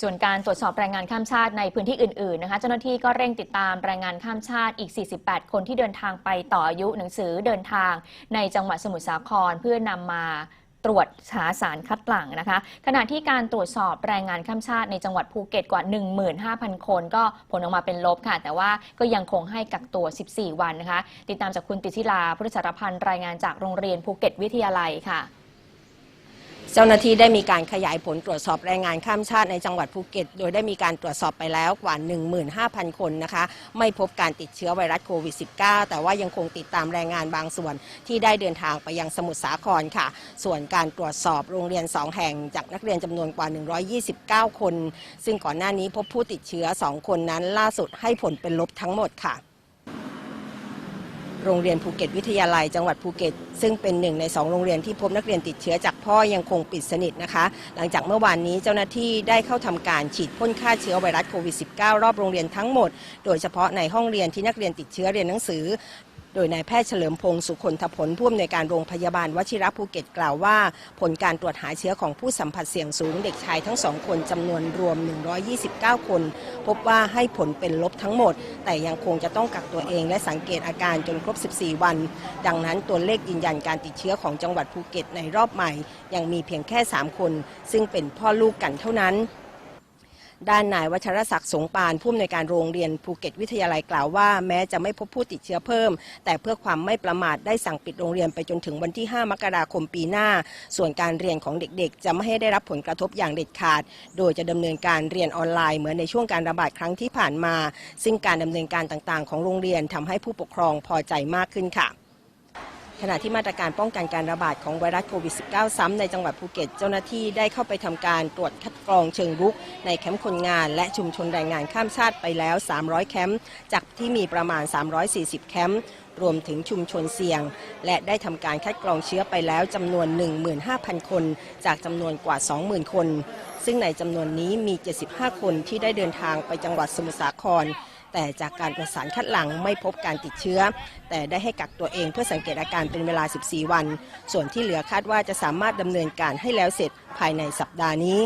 ส่วนการตรวจสอบแรงงานข้ามชาติในพื้นที่อื่นๆนะคะเจ้าหน้าที่ก็เร่งติดตามแรงงานข้ามชาติอีก 48 คนที่เดินทางไปต่ออายุหนังสือเดินทางในจังหวัดสมุทรสาครเพื่อนำมาตรวจหาสารคัดหลั่งนะคะ ขณะที่การตรวจสอบแรงงานข้ามชาติในจังหวัดภูเก็ตกว่า 15,000 คน ก็ผลออกมาเป็นลบค่ะ แต่ว่าก็ยังคงให้กักตัว 14 วันนะคะ ติดตามจากคุณติชิลาพุทธสารพันธ์รายงานจากโรงเรียนภูเก็ตวิทยาลัยค่ะ เจ้าหน้าที่ได้มีการขยายผลตรวจสอบแรงงานข้ามชาติในจังหวัดภูเก็ต โดยได้มีการตรวจสอบไปแล้วกว่า 15,000 คนนะคะ ไม่พบการติดเชื้อไวรัสโควิด -19 แต่ว่ายังคงติดตามแรงงานบางส่วนที่ได้เดินทางไปยังสมุทรสาครค่ะ ส่วนการตรวจสอบโรงเรียน 2 แห่งจากนักเรียนจำนวนกว่า 129 คน ซึ่งก่อนหน้านี้พบผู้ติดเชื้อ 2 คนนั้นล่าสุดให้ผลเป็นลบทั้งหมดค่ะ โรงเรียนภูเก็ตวิทยาลัยจังหวัดภูเก็ต ซึ่งเป็นหนึ่งในสองโรงเรียนที่พบนักเรียนติดเชื้อจากพ่อยังคงปิดสนิทนะคะ หลังจากเมื่อวานนี้เจ้าหน้าที่ได้เข้าทำการฉีดพ่นฆ่าเชื้อไวรัสโควิด -19 รอบโรงเรียนทั้งหมด โดยเฉพาะในห้องเรียนที่นักเรียนติดเชื้อเรียนหนังสือ โดยนายแพทย์เฉลิมพงศ์สุคนทผลผู้อำนวยการโรงพยาบาลวชิระภูเก็ตกล่าวว่า ผลการตรวจหาเชื้อของผู้สัมผัสเสี่ยงสูงเด็กชายทั้งสองคนจำนวนรวม 129 คน พบว่าให้ผลเป็นลบทั้งหมด แต่ยังคงจะต้องกักตัวเองและสังเกตอาการจนครบ 14 วัน ดังนั้นตัวเลขยืนยันการติดเชื้อของจังหวัดภูเก็ตในรอบใหม่ ยังมีเพียงแค่ 3 คน ซึ่งเป็นพ่อลูกกันเท่านั้น ด้านนายวัชรศักดิ์สงปานผู้อำนวยการโรงเรียนภูเก็ตวิทยาลัยกล่าวว่า แม้จะไม่พบผู้ติดเชื้อเพิ่ม แต่เพื่อความไม่ประมาทได้สั่งปิดโรงเรียนไปจนถึงวันที่ 5 มกราคมปีหน้า ส่วนการเรียนของเด็กๆ จะไม่ให้ได้รับผลกระทบอย่างเด็ดขาด โดยจะดำเนินการเรียนออนไลน์เหมือนในช่วงการระบาดครั้งที่ผ่านมา ซึ่งการดำเนินการต่างๆ ของโรงเรียนทำให้ผู้ปกครองพอใจมากขึ้นค่ะ ขณะที่มาตรการป้องกันการระบาดของไวรัสโควิด -19 ซ้ำในจังหวัดภูเก็ต เจ้าหน้าที่ได้เข้าไปทำการตรวจคัดกรองเชิงรุก ในแคมป์คนงาน และชุมชนแรงงานข้ามชาติไปแล้ว 300 แคมป์จากที่มีประมาณ 340 แคมป์รวมถึงชุมชนเสี่ยง และได้ทำการคัดกรองเชื้อไปแล้วจำนวน 15,000 คน จากจำนวนกว่า 20,000 คน ซึ่งในจำนวนนี้มี 75 คนที่ได้เดินทางไปจังหวัดสมุทรสาคร แต่จากการประสานคัดหลังไม่พบการติดเชื้อ แต่ได้ให้กักตัวเองเพื่อสังเกตอาการเป็นเวลา 14 วัน ส่วนที่เหลือคาดว่าจะสามารถดำเนินการให้แล้วเสร็จภายในสัปดาห์นี้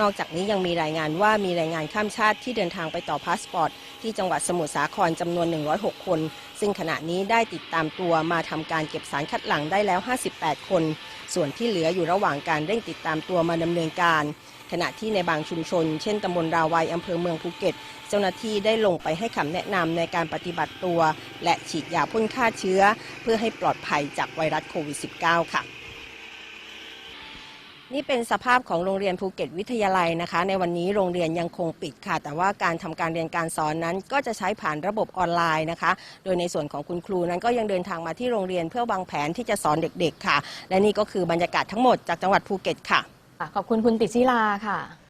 นอกจากนี้ยังมีรายงานว่ามีแรงงานข้ามชาติที่เดินทางไปต่อพาสปอร์ต ที่จังหวัดสมุทรสาครจำนวน 106 คน ซึ่งขณะนี้ได้ติดตามตัวมาทำการเก็บสารคัดหลั่งได้แล้ว 58 คน ส่วนที่เหลืออยู่ระหว่างการเร่งติดตามตัวมาดำเนินการ ขณะที่ในบางชุมชน เช่นตำบลราวัยอำเภอเมืองภูเก็ต เจ้าหน้าที่ได้ลงไปให้คำแนะนำในการปฏิบัติตัว และฉีดยาพ่นฆ่าเชื้อ เพื่อให้ปลอดภัยจากไวรัสโควิด -19 ค่ะ นี่เป็นสภาพของโรงเรียนภูเก็ตวิทยาลัยนะคะ ในวันนี้โรงเรียนยังคงปิดค่ะ แต่ว่าการทำการเรียนการสอนนั้น ก็จะใช้ผ่านระบบออนไลน์นะคะ โดยในส่วนของคุณครูนั้นก็ยังเดินทางมาที่โรงเรียนเพื่อวางแผนที่จะสอนเด็กๆ ค่ะ และนี่ก็คือบรรยากาศทั้งหมดจากจังหวัดภูเก็ตค่ะ ขอบคุณคุณติชิลาค่ะ